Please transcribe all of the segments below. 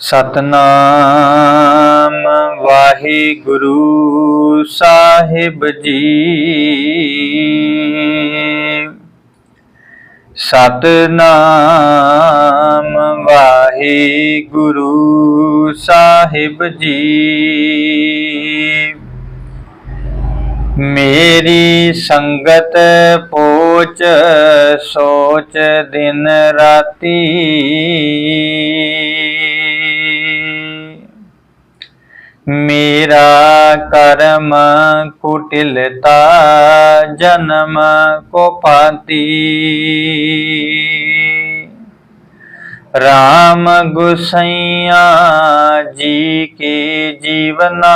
ਸਤਨਾਮ ਵਾਹਿਗੁਰੂ ਸਾਹਿਬ ਜੀ। ਸਤਨਾਮ ਵਾਹਿਗੁਰੂ ਸਾਹਿਬ ਜੀ। ਮੇਰੀ ਸੰਗਤ ਪੋਚ ਸੋਚ ਦਿਨ ਰਾਤੀ। ਮੇਰਾ ਕਰਮ ਕੁਟਿਲਤਾ, ਜਨਮ ਕੋ ਪਾਤੀ ਰਾਮ ਗੁਸਈਆ ਜੀ ਕੀ ਜੀਵਨਾ।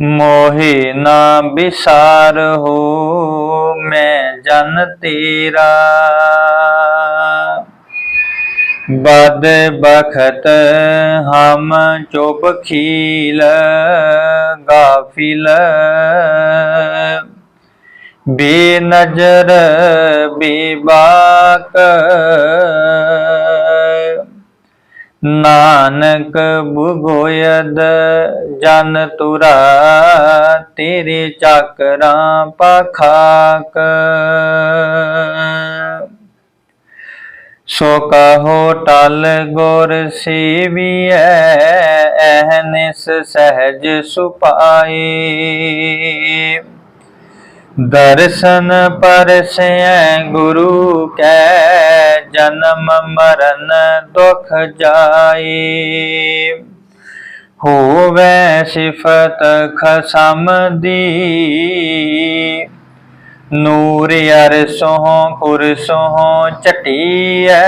ਮੋਹਿ ਨਾ ਬਿਸਾਰ ਹੋ ਮੈਂ ਜਨ ਤੇਰਾ। ਬਦ ਬਖਤ ਹਮ ਚੁਪ ਖੀਲ ਗਾਫਿਲ। ਬੇ ਨਜ਼ਰ ਬੇਬਾਕ ਨਾਨਕ ਬੁਗੋਇਦ ਜਨ ਤੁਰਾ ਤੇਰੇ ਚੱਕਰਾਂ ਪਖਾਕ। ਸੋ ਕਹੋ ਟਲ ਗੁਰ ਸੇਵੀਐ ਐਹਨਿਸ ਸਹਿਜ ਸੁਪਾਈ। ਦਰਸ਼ਨ ਪਰਸੈ ਗੁਰੂ ਕੈ, ਜਨਮ ਮਰਨ ਦੁਖ ਜਾਈ। ਹੋਵੇ ਸਿਫਤ ਖਸਮ ਦੀ ਨੂਰ ਅਰਸੋਂ ਕੁਰਸੋਂ ਚਟੀਐ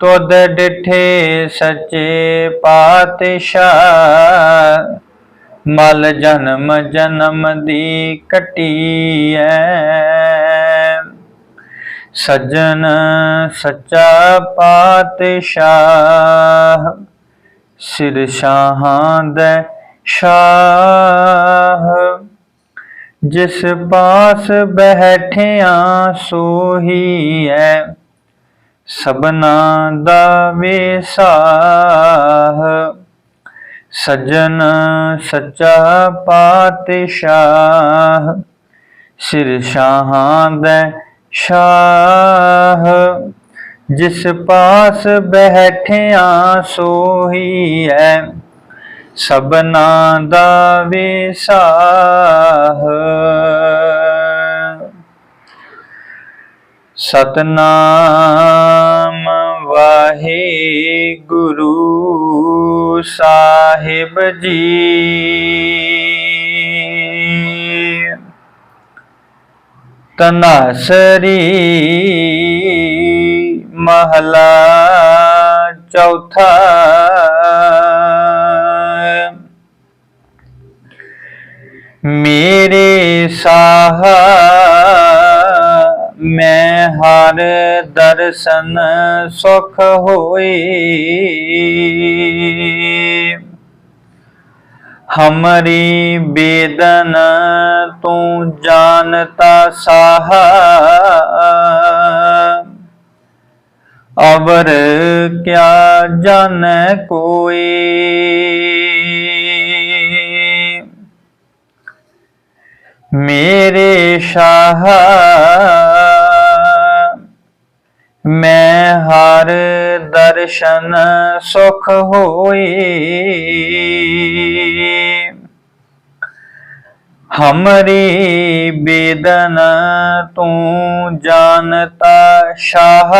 ਤੁਧ ਡਿਠੇ ਸੱਚੇ ਪਾਤਸ਼ਾਹ, ਮਲ ਜਨਮ ਜਨਮ ਦੀ ਕਟੀਐ ਸੱਜਣ ਸੱਚਾ ਪਾਤਸ਼ਾਹ, ਸਿਰ ਸ਼ਾਹਾਂ ਦੇ ਸ਼ਾਹ। ਜਿਸ ਪਾਸ ਬੈਠਿਆ ਸੋਹੀ ਐ ਸਬਨਾ ਦਾ ਵੇਸਾਹ ਸਜਣ ਸੱਚਾ ਪਾਤਸ਼ਾਹ, ਸਿਰ ਸ਼ਾਹਾਂ ਦੇ ਸ਼ਾਹ। ਜਿਸ ਪਾਸ ਬੈਠਿਆ ਸੋਹੀ ਐ ਸਬਨਾ ਦਾ ਵਿਸਾਹ। ਸਤਨਾਮ ਵਾਹਿਗੁਰੂ ਸਾਹਿਬ ਜੀ। ਤਨਾਸਰੀ ਮਹਲਾ ਚੌਥਾ ਮੇਰੇ ਸਾਹ, ਮੈਂ ਹਰ ਦਰਸ਼ਨ ਸੁਖ ਹੋਏ। ਹਮਰੀ ਬੇਦਨ ਤੂੰ ਜਾਣਤਾ ਸਾਹ, ਅਵਰ ਕਿਆ ਜਾਣੈ ਕੋਈ? ਮੇਰੇ ਸ਼ਾਹ। ਮੈਂ ਹਰ ਦਰਸ਼ਨ ਸੁਖ ਹੋਏ ਹਮਰੀ ਬੇਦਨ ਤੂੰ ਜਾਣਤਾ ਸ਼ਾਹ।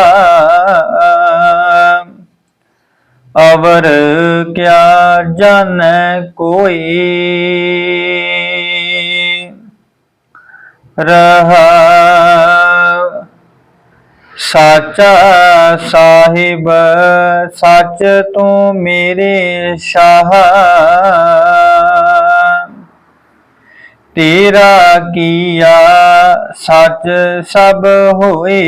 ਅਵਰ ਕਿਆ ਜਾਣੈ ਕੋਈ? ਰਹਾ। ਸਾਚਾ ਸਾਹਿਬ, ਸੱਚ ਤੂੰ ਮੇਰੇ ਸ਼ਾਹ। ਤੇਰਾ ਕੀਆ ਸੱਚ ਸਭ ਹੋਏ।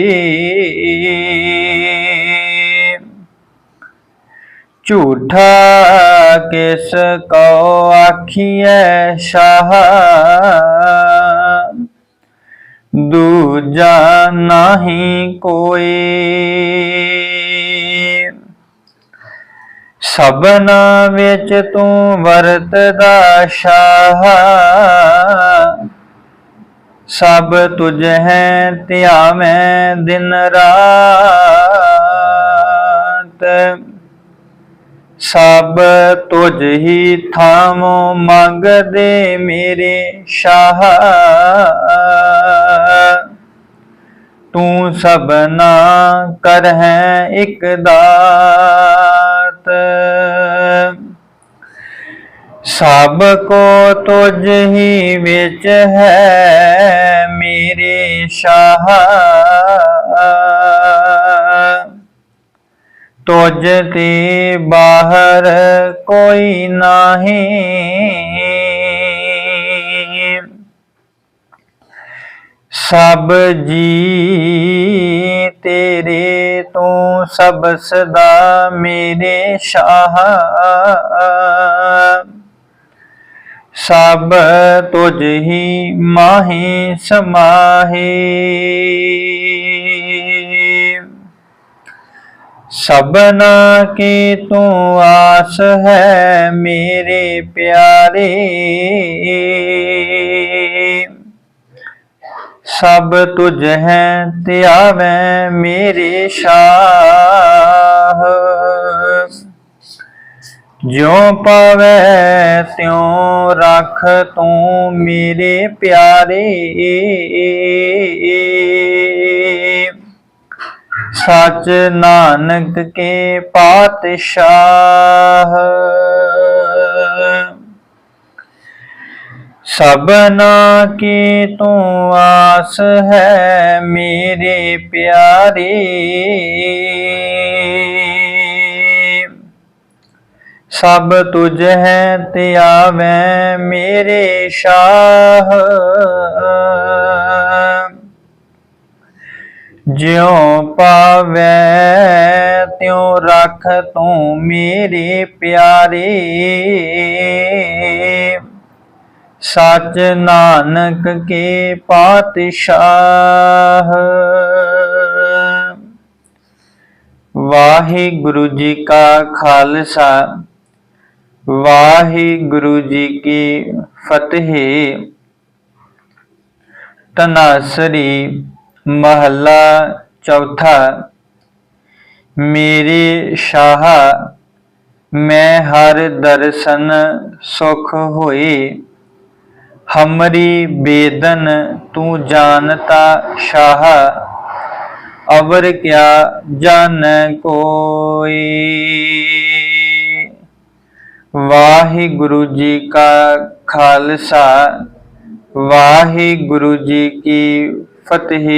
ਝੂਠਾ ਕਿਸ ਕੋ ਆਖੀਐ ਸ਼ਾਹ। ਦੂਜਾ ਨਾਹੀ ਕੋਈ। ਸਭਨਾ ਵਿੱਚ ਤੂੰ ਵਰਤਦਾ ਸ਼ਾਹ। ਸਭ ਤੁਝ ਹੈ ਧਿਆਵੇਂ ਦਿਨ ਰਾਤ। ਸਭ ਤੁਝ ਹੀ ਥਾਮੋ ਮੰਗਦੇ ਮੇਰੇ ਸ਼ਾਹ। ਤੂੰ ਸਭਨਾ ਕਰ ਹੈ ਇੱਕ ਦਾਤ। ਸਭ ਕੋ ਤੁਝ ਹੀ ਵਿੱਚ ਹੈ ਮੇਰੇ ਸ਼ਾਹ। ਤੁਝ ਤੇ ਬਾਹਰ ਕੋਈ ਨਹੀਂ ਸਭ ਜੀ ਤੇਰੇ ਤੂੰ ਸਭ ਸਦਾ ਮੇਰੇ ਸ਼ਾਹ। ਸਭ ਤੁਝ ਹੀ ਮਾਹੀ ਸਮਾਹੀ। ਸਭਨਾ ਕੀ ਤੂੰ ਆਸ ਹੈ ਮੇਰੇ ਪਿਆਰੇ। ਸਭ ਤੁਝ ਹੈ ਧਿਆਵੇਂ ਮੇਰੇ ਸ਼ਾਹ। ਜਿਉ ਪਾਵੇ ਤਿਉ ਰੱਖ ਤੂੰ ਮੇਰੇ ਪਿਆਰੇ। ਸੱਚ ਨਾਨਕ ਕੇ ਪਾਤਸ਼ਾਹ। ਸਭਨਾ ਕੀ ਤੂੰ ਆਸ ਹੈ ਮੇਰੇ ਪਿਆਰੇ। ਸਭ ਤੁਝ ਹੈ ਧਿਆਵੇਂ ਮੇਰੇ ਸ਼ਾਹ। ਜਿਉ ਪਾਵੇ ਤਿਉ ਰੱਖ ਤੂੰ ਮੇਰੇ ਪਿਆਰੇ। ਸਚ ਨਾਨਕ ਕੇ ਪਾਤਸ਼ਾਹ। ਵਾਹਿਗੁਰੂ ਜੀ ਕਾ ਖਾਲਸਾ, ਵਾਹਿਗੁਰੂ ਜੀ ਕੀ ਫਤਿਹ। ਤਨਾਸਰੀ ਮਹੱਲਾ ਚੌਥਾ, ਮੇਰੇ ਸ਼ਾਹ, ਮੈਂ ਹਰ ਦਰਸ਼ਨ ਸੁਖ ਹੋਏ। ਹਮਰੀ ਬੇਦਨ ਤੂੰ ਜਾਣਤਾ ਸ਼ਾਹ, ਅਵਰ ਕਿਆ ਜਾਣ ਕੋਈ? ਵਾਹਿਗੁਰੂ ਜੀ ਕਾ ਖਾਲਸਾ, ਵਾਹਿਗੁਰੂ ਜੀ ਕੀ ਫਤਿਹ।